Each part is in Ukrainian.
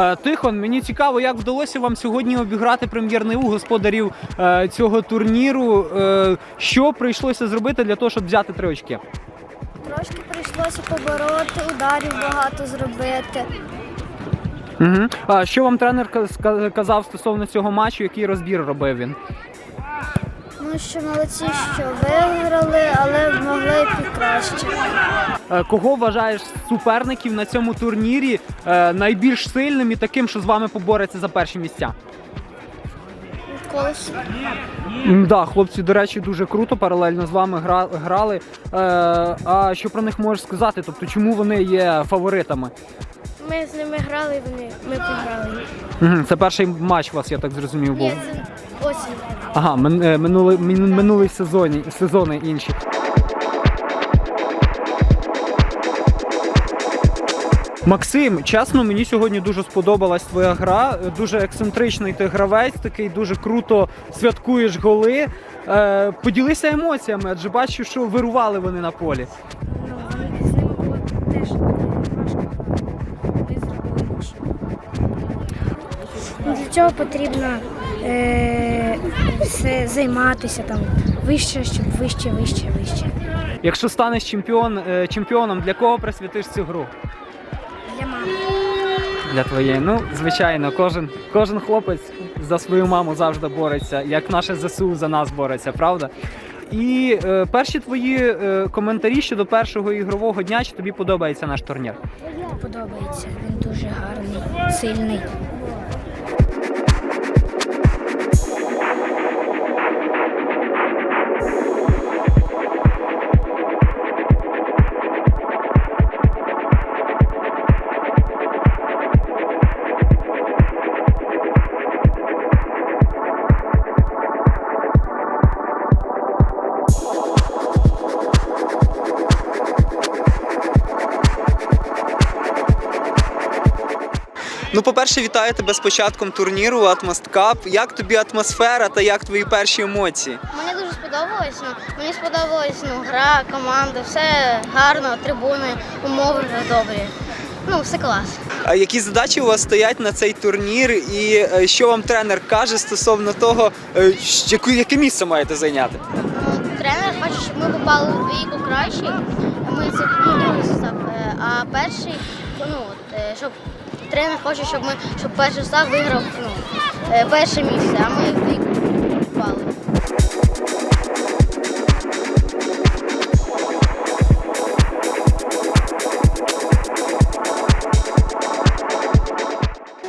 Е, Тихон, мені цікаво, як вдалося вам сьогодні обіграти прем'єрний у господарів е, цього турніру. Е, Що прийшлося зробити для того, щоб взяти три очки? Трошки прийшлося побороти, ударів багато зробити. Угу. А що вам тренер казав стосовно цього матчу, який розбір робив він? Ну що молодці, що виграли, але могли б і краще. Е, Кого вважаєш суперників на цьому турнірі е, найбільш сильним і таким, що з вами побореться за перші місця? Колос. М, Да, хлопці, до речі, дуже круто, паралельно з вами гра- грали. Е, а що про них можеш сказати? Тобто, чому вони є фаворитами? Ми з ними грали, вони ми програли. Угу, це перший матч у вас, я так зрозумів, був. Ні, це осінь. Ага, мин, минулий, минулий сезоні, сезони інші. Максим, чесно, мені сьогодні дуже сподобалась твоя гра. Дуже ексцентричний ти гравець, такий дуже круто святкуєш голи. Е, поділися емоціями, адже бачу, що вирували вони на полі. Ну, з ними було теж важко. Ми зробили нічого. Для цього потрібно е, все займатися там вище, щоб вище, вище, вище. Якщо станеш чемпіон, е, чемпіоном, для кого присвятиш цю гру? Для твоєї. Ну, звичайно, кожен, кожен хлопець за свою маму завжди бореться, як наше ЗСУ за нас бореться, правда? І е, перші твої е, коментарі щодо першого ігрового дня, чи тобі подобається наш турнір? Подобається. Він дуже гарний, сильний. Ну, по-перше, вітаю тебе з початком турніру Атмост Кап. Як тобі атмосфера та як твої перші емоції? Мені дуже сподобалось. Ну, мені сподобалась ну, гра, команда, все гарно, трибуни, умови вже добрі. Ну, все клас. А які задачі у вас стоять на цей турнір, і е, що вам тренер каже стосовно того, е, яке місце маєте зайняти? Ну, тренер хоче, щоб ми попали у двійку кращий. Ми це ну, другий состав. Е, А перший, ну, щоб тренер хоче, щоб ми щоб перший состав виграв ну, е, перше місце, а ми в двійку попали.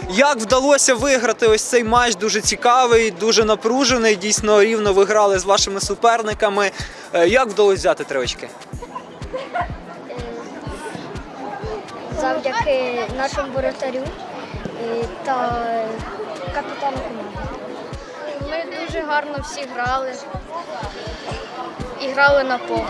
Як вдалося виграти ось цей матч? Дуже цікавий, дуже напружений. Дійсно рівно ви грали з вашими суперниками. Е, Як вдалося взяти три очки? Завдяки нашому воротарю та капітану команди. Ми дуже гарно всі грали і грали на повну.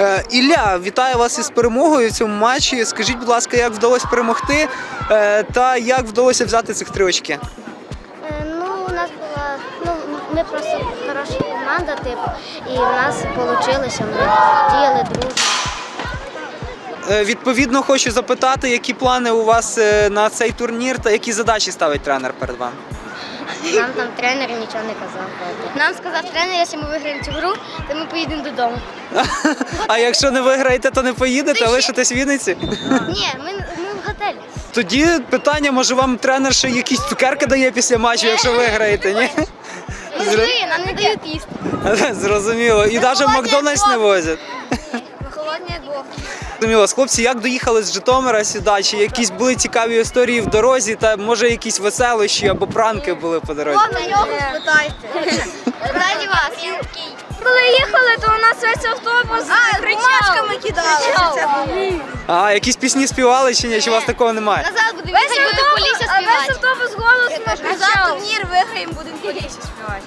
Е, Ілля, вітаю вас із перемогою в цьому матчі. Скажіть, будь ласка, як вдалося перемогти е, та як вдалося взяти цих три очки? Ну, ми просто хороша команда, типу, і в нас вийшло, ми діяли дружно. Е, Відповідно, хочу запитати, які плани у вас е, на цей турнір та які задачі ставить тренер перед вами? Нам там тренер нічого не казав. Нам сказав тренер, якщо ми виграємо цю гру, то ми поїдемо додому. А якщо не виграєте, то не поїдете, лишитесь в Вінниці? Ні, ми, ми в готелі. Тоді питання, може вам тренер ще якісь цукерки дає після матчу, якщо виграєте, ні? Ми Зро- нам не дають їсти. Зрозуміло. І навіть в Макдональдс не возять. Холодні як вовк. Зрозуміло. Хлопці, як доїхали з Житомира сюди? Чи якісь були цікаві історії в дорозі, та може якісь веселощі або пранки були по дорозі? На нього спитайте. Раді вас. Нас весь автобус кричачками кидали. А, якісь пісні співали чи ні? Чи у вас такого немає? Назад будемо Весь автобус, полісся весь автобус голосно Назад турнір виграємо, будемо полісся співати.